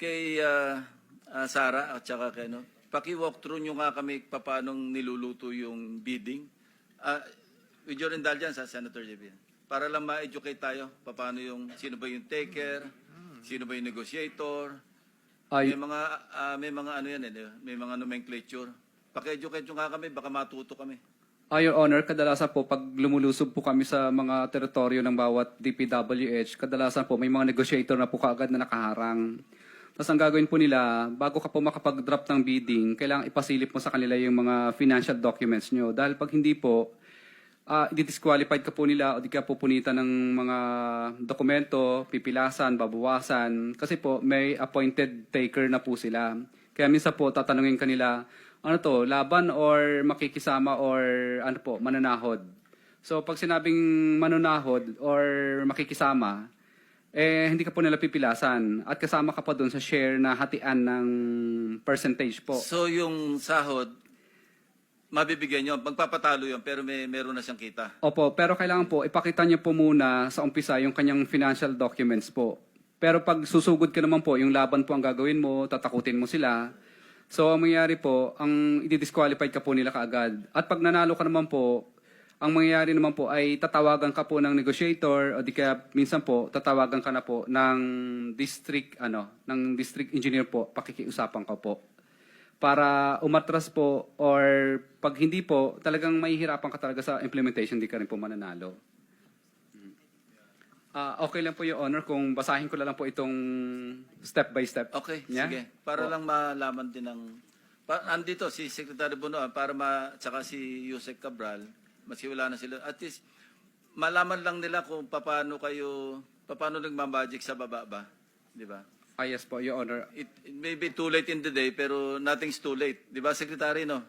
kay ah, ah, Sara at saka kay ano, paki-walk through nyo nga kami paano niluluto yung bidding. Ah, with your indulgence, ah, Senator JB. Para lang ma-educate tayo, paano yung, sino ba yung taker, sino ba yung negotiator, Ay, may mga, ah, may mga ano yan, eh, may mga nomenclature. Paki-educate nyo nga kami, baka matuto kami. ah, Your Honor, kadalasan po pag lumulusob po kami sa mga teritoryo ng bawat DPWH, kadalasan po may mga negotiator na po kaagad na nakaharang. Tapos ang gagawin po nila, bago ka po makapag-drop ng bidding, kailangan ipasilip mo sa kanila yung mga financial documents nyo. Dahil pag hindi po, ah i-disqualified ka po nila o di ka po punitan ng mga dokumento, pipilasan, babawasan. Kasi po, may appointed taker na po sila. Kaya minsan po, tatanungin kanila, ano to, laban or makikisama or ano po, mananahod. So pag sinabing manunahod or makikisama, eh hindi ka po nila pipilasan at kasama ka pa doon sa share na hatian ng percentage po. So yung sahod, mabibigyan nyo, magpapatalo yun, pero may meron na siyang kita. Opo, pero kailangan po, ipakita niyo po muna sa umpisa yung kanyang financial documents po. Pero pag susugod ka naman po, yung laban po ang gagawin mo, tatakutin mo sila. So, ang mangyayari po, ang i-disqualified ka po nila kaagad. At pag nanalo ka naman po, ang mangyayari naman po ay tatawagan ka po ng negotiator o di kaya minsan po tatawagan ka na po ng district ano ng district engineer po pakikiusapan ka po para umatras po or pag hindi po, talagang mahihirapan ka talaga sa implementation, di ka rin po mananalo. Ah, okay lang po yung honor kung basahin ko lang po itong step by step. Okay, niya. sige. Para lang malaman din ng... Pa, andito si Secretary Bonoan para ma... Tsaka si Yusek Cabral, maski wala na sila. At least, malaman lang nila kung paano kayo... Paano nagmamagic sa baba ba? Di ba? Ah, yes po, your honor. It, it may be too late in the day, pero nothing's too late. Di ba, Secretary, no?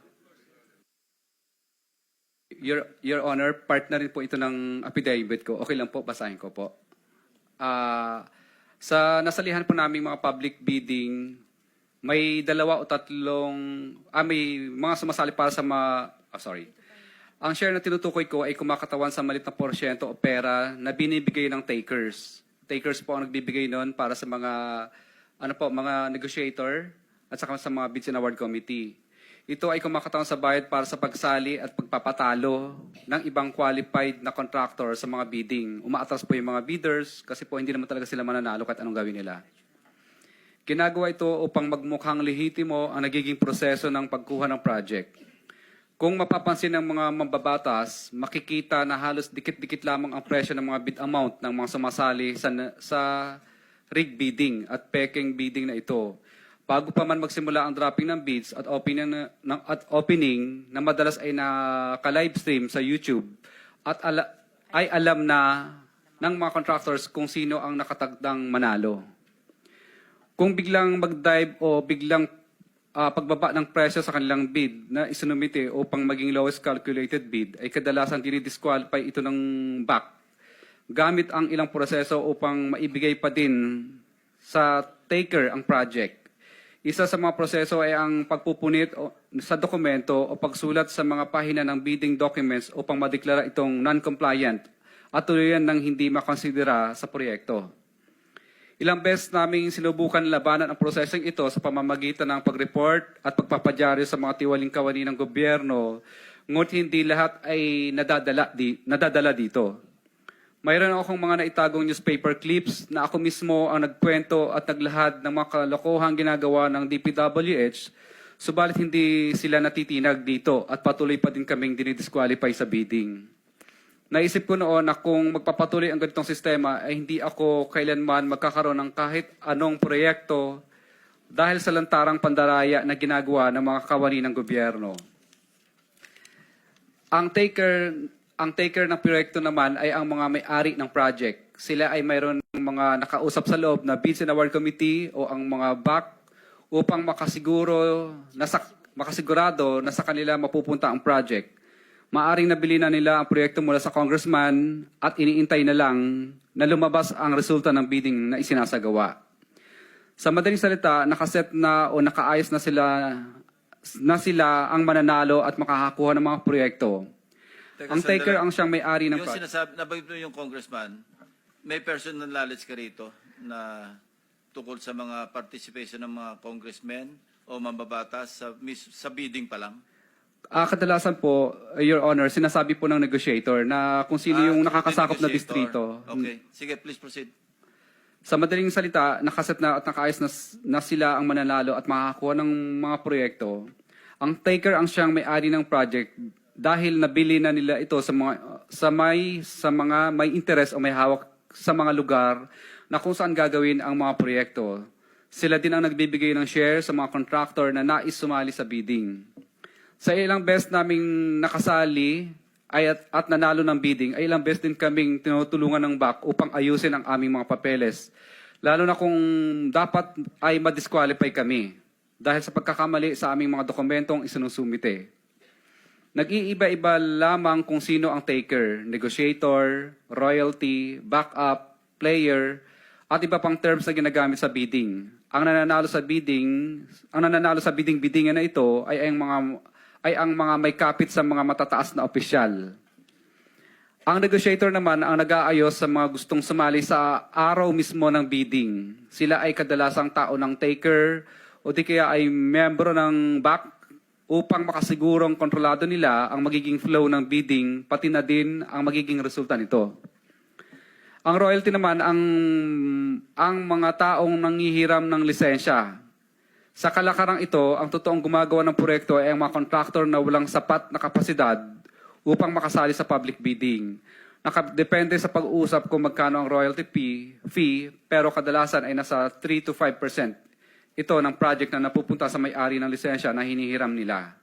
Your, your honor, part na rin po ito ng affidavit ko. Okay lang po, basahin ko po. Ah, sa nasalihan po namin mga public bidding, may dalawa o tatlong, ah, may mga sumasali para sa mga, ah, sorry. Ang share na tinutukoy ko ay kumakatawan sa malit na porsyento o pera na binibigay ng takers. Takers po ang nagbibigay noon para sa mga, ano po, mga negotiator at saka sa mga bids and award committee. Ito ay kumakatawan sa bayad para sa pagsali at pagpapatalo ng ibang qualified na contractor sa mga bidding. Umaatras po yung mga bidders kasi po hindi naman talaga sila mananalo kahit anong gawin nila. Ginagawa ito upang magmukhang lehitimo ang nagiging proseso ng pagkuha ng project. Kung mapapansin ng mga mambabatas, makikita na halos dikit-dikit lamang ang presyo ng mga bid amount ng mga sumasali sa, sa rig bidding at peking bidding na ito. Bago pa man magsimula ang dropping ng bids at opening ng- at opening na madalas ay naka-livestream sa YouTube at ala- ay alam na ng mga contractors kung sino ang nakatagdang manalo. Kung biglang mag-dive o biglang ah, pagbaba ng presyo sa kanilang bid na isinumite upang maging lowest calculated bid, ay kadalasan dinidisqualify ito ng back gamit ang ilang proseso upang maibigay pa din sa taker ang project. Isa sa mga proseso ay ang pagpupunit sa dokumento o pagsulat sa mga pahina ng bidding documents upang madeklara itong non-compliant at tuluyan ng hindi makonsidera sa proyekto. Ilang beses naming sinubukan labanan ang prosesong ito sa pamamagitan ng pag-report at pagpapadyaryo sa mga tiwaling kawani ng gobyerno, ngunit hindi lahat ay nadadala, di, nadadala dito. Mayroon akong mga naitagong newspaper clips na ako mismo ang nagkwento at naglahad ng mga kalokohang ginagawa ng DPWH, subalit hindi sila natitinag dito at patuloy pa din kaming dinidisqualify sa bidding. Naisip ko noon na kung magpapatuloy ang ganitong sistema ay hindi ako kailanman magkakaroon ng kahit anong proyekto dahil sa lantarang pandaraya na ginagawa ng mga kawani ng gobyerno. Ang taker ang taker ng proyekto naman ay ang mga may-ari ng project. Sila ay mayroon ng mga nakausap sa loob na bids and award committee o ang mga back upang makasiguro nasa makasigurado na sa kanila mapupunta ang project. Maaring nabili na nila ang proyekto mula sa congressman at iniintay na lang na lumabas ang resulta ng bidding na isinasagawa. Sa madaling salita, nakaset na o nakaayos na sila na sila ang mananalo at makakakuha ng mga proyekto. Teka, ang taker ang siyang may-ari ng Yung project. sinasabi, nabanggit mo yung congressman, may personal knowledge ka rito na tungkol sa mga participation ng mga congressmen o mambabatas sa, mis- sa bidding pa lang? Ah, kadalasan po, uh, Your Honor, sinasabi po ng negotiator na kung sino yung Ah, nakakasakop na distrito. Okay. Sige, please proceed. Sa madaling salita, nakaset na at nakaayos na, na sila ang mananalo at makakakuha ng mga proyekto. Ang taker ang siyang may-ari ng project dahil nabili na nila ito sa mga sa may sa mga may interest o may hawak sa mga lugar na kung saan gagawin ang mga proyekto. Sila din ang nagbibigay ng share sa mga contractor na nais sumali sa bidding. Sa ilang best naming nakasali ay at, at nanalo ng bidding, ay ilang best din kaming tinutulungan ng back upang ayusin ang aming mga papeles. Lalo na kung dapat ay madisqualify kami dahil sa pagkakamali sa aming mga dokumentong isinusumite. Nag-iiba-iba lamang kung sino ang taker, negotiator, royalty, backup, player, at iba pang terms na ginagamit sa bidding. Ang nananalo sa bidding, ang nananalo sa bidding-biddingan na ito ay ang mga ay ang mga may kapit sa mga matataas na opisyal. Ang negotiator naman ang nag-aayos sa mga gustong sumali sa araw mismo ng bidding. Sila ay kadalasang tao ng taker o di kaya ay membro ng back upang makasigurong kontrolado nila ang magiging flow ng bidding pati na din ang magiging resulta nito. Ang royalty naman ang ang mga taong nangihiram ng lisensya. Sa kalakarang ito, ang totoong gumagawa ng proyekto ay ang mga contractor na walang sapat na kapasidad upang makasali sa public bidding. Nakadepende sa pag-uusap kung magkano ang royalty fee, pero kadalasan ay nasa 3 to 5 ito ng project na napupunta sa may-ari ng lisensya na hinihiram nila.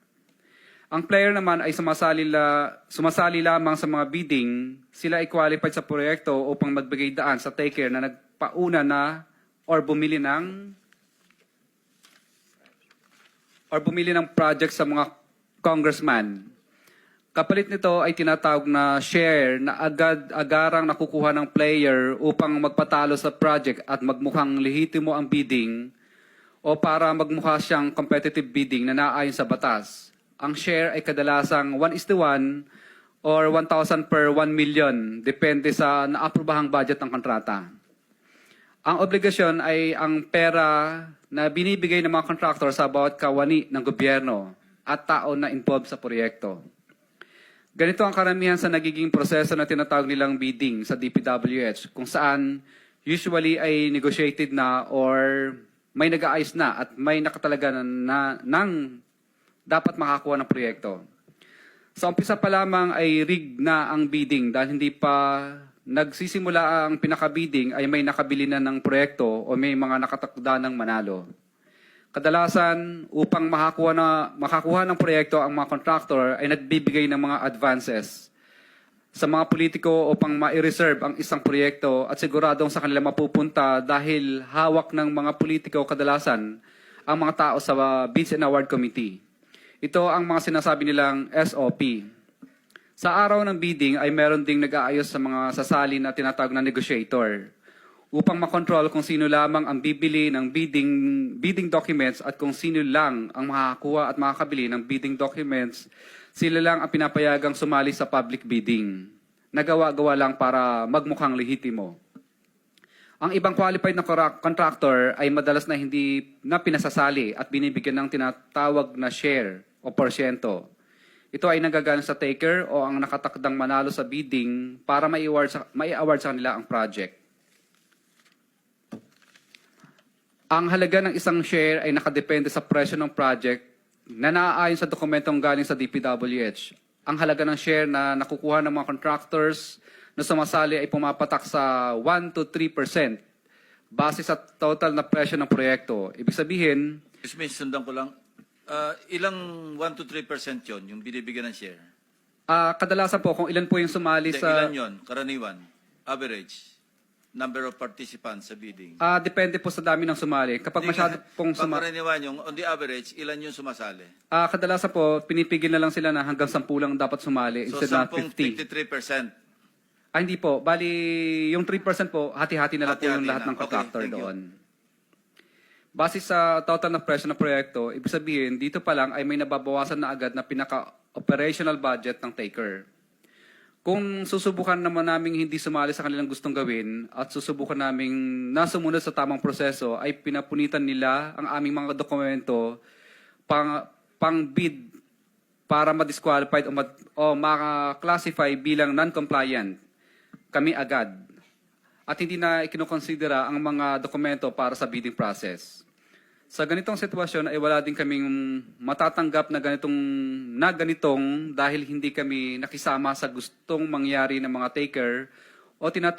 Ang player naman ay sumasali, la, sumasali lamang sa mga bidding, sila ay qualified sa proyekto upang magbigay daan sa taker na nagpauna na or bumili ng or bumili ng project sa mga congressman. Kapalit nito ay tinatawag na share na agad-agarang nakukuha ng player upang magpatalo sa project at magmukhang lehitimo ang bidding o para magmukha siyang competitive bidding na naayon sa batas. Ang share ay kadalasang 1 is to 1 or 1,000 per 1 million, depende sa naaprobahang budget ng kontrata. Ang obligasyon ay ang pera na binibigay ng mga contractor sa bawat kawani ng gobyerno at tao na involved sa proyekto. Ganito ang karamihan sa nagiging proseso na tinatawag nilang bidding sa DPWH, kung saan usually ay negotiated na or may nag-aayos na at may nakatalaga na, na ng dapat makakuha ng proyekto. Sa umpisa pa lamang ay rig na ang bidding dahil hindi pa nagsisimula ang pinaka-bidding ay may nakabili na ng proyekto o may mga nakatakda ng manalo. Kadalasan, upang makakuha, na, makakuha ng proyekto ang mga contractor ay nagbibigay ng mga advances sa mga politiko upang ma-reserve ang isang proyekto at siguradong sa kanila mapupunta dahil hawak ng mga politiko kadalasan ang mga tao sa uh, Bids and Award Committee. Ito ang mga sinasabi nilang SOP. Sa araw ng bidding ay meron ding nag-aayos sa mga sasali na tinatawag na negotiator upang makontrol kung sino lamang ang bibili ng bidding, bidding documents at kung sino lang ang makakakuha at makakabili ng bidding documents, sila lang ang pinapayagang sumali sa public bidding. Nagawa-gawa lang para magmukhang lehitimo. Ang ibang qualified na contractor ay madalas na hindi na pinasasali at binibigyan ng tinatawag na share o porsyento. Ito ay nagagana sa taker o ang nakatakdang manalo sa bidding para mai-award sa, mai-award sa kanila ang project. Ang halaga ng isang share ay nakadepende sa presyo ng project na naaayon sa dokumentong galing sa DPWH. Ang halaga ng share na nakukuha ng mga contractors na sumasali ay pumapatak sa 1 to 3 base sa total na presyo ng proyekto. Ibig sabihin, Excuse me, sundan ko lang. Ah, ilang 1 to 3% yon yung binibigyan ng share? ah, kadalasan po kung ilan po yung sumali Hindi, sa... ilan yon? Karaniwan? Average? Number of participants sa bidding? Ah, depende po sa dami ng sumali. Kapag Hindi masyado pong sumali... Pangkaraniwan yung, on the average, ilan yung sumasali? Ah, kadalasan po, pinipigil na lang sila na hanggang 10 lang dapat sumali So, instead na 10, 50. 53%. Ah, hindi po. Bali, yung 3% po, hati-hati na lang po Hati-hati yung lahat na. ng contractor Okay, thank you. doon. Base sa total na presyo ng proyekto, ibig sabihin, dito pa lang ay may nababawasan na agad na pinaka-operational budget ng taker. Kung susubukan naman namin hindi sumali sa kanilang gustong gawin at susubukan namin na sumunod sa tamang proseso ay pinapunitan nila ang aming mga dokumento pang, pang bid para ma-disqualified o, ma- o maka-classify bilang non-compliant. Kami agad. At hindi na ikinukonsidera ang mga dokumento para sa bidding process. Sa ganitong sitwasyon ay wala din kaming matatanggap na ganitong na ganitong dahil hindi kami nakisama sa gustong mangyari ng mga taker o tinatawag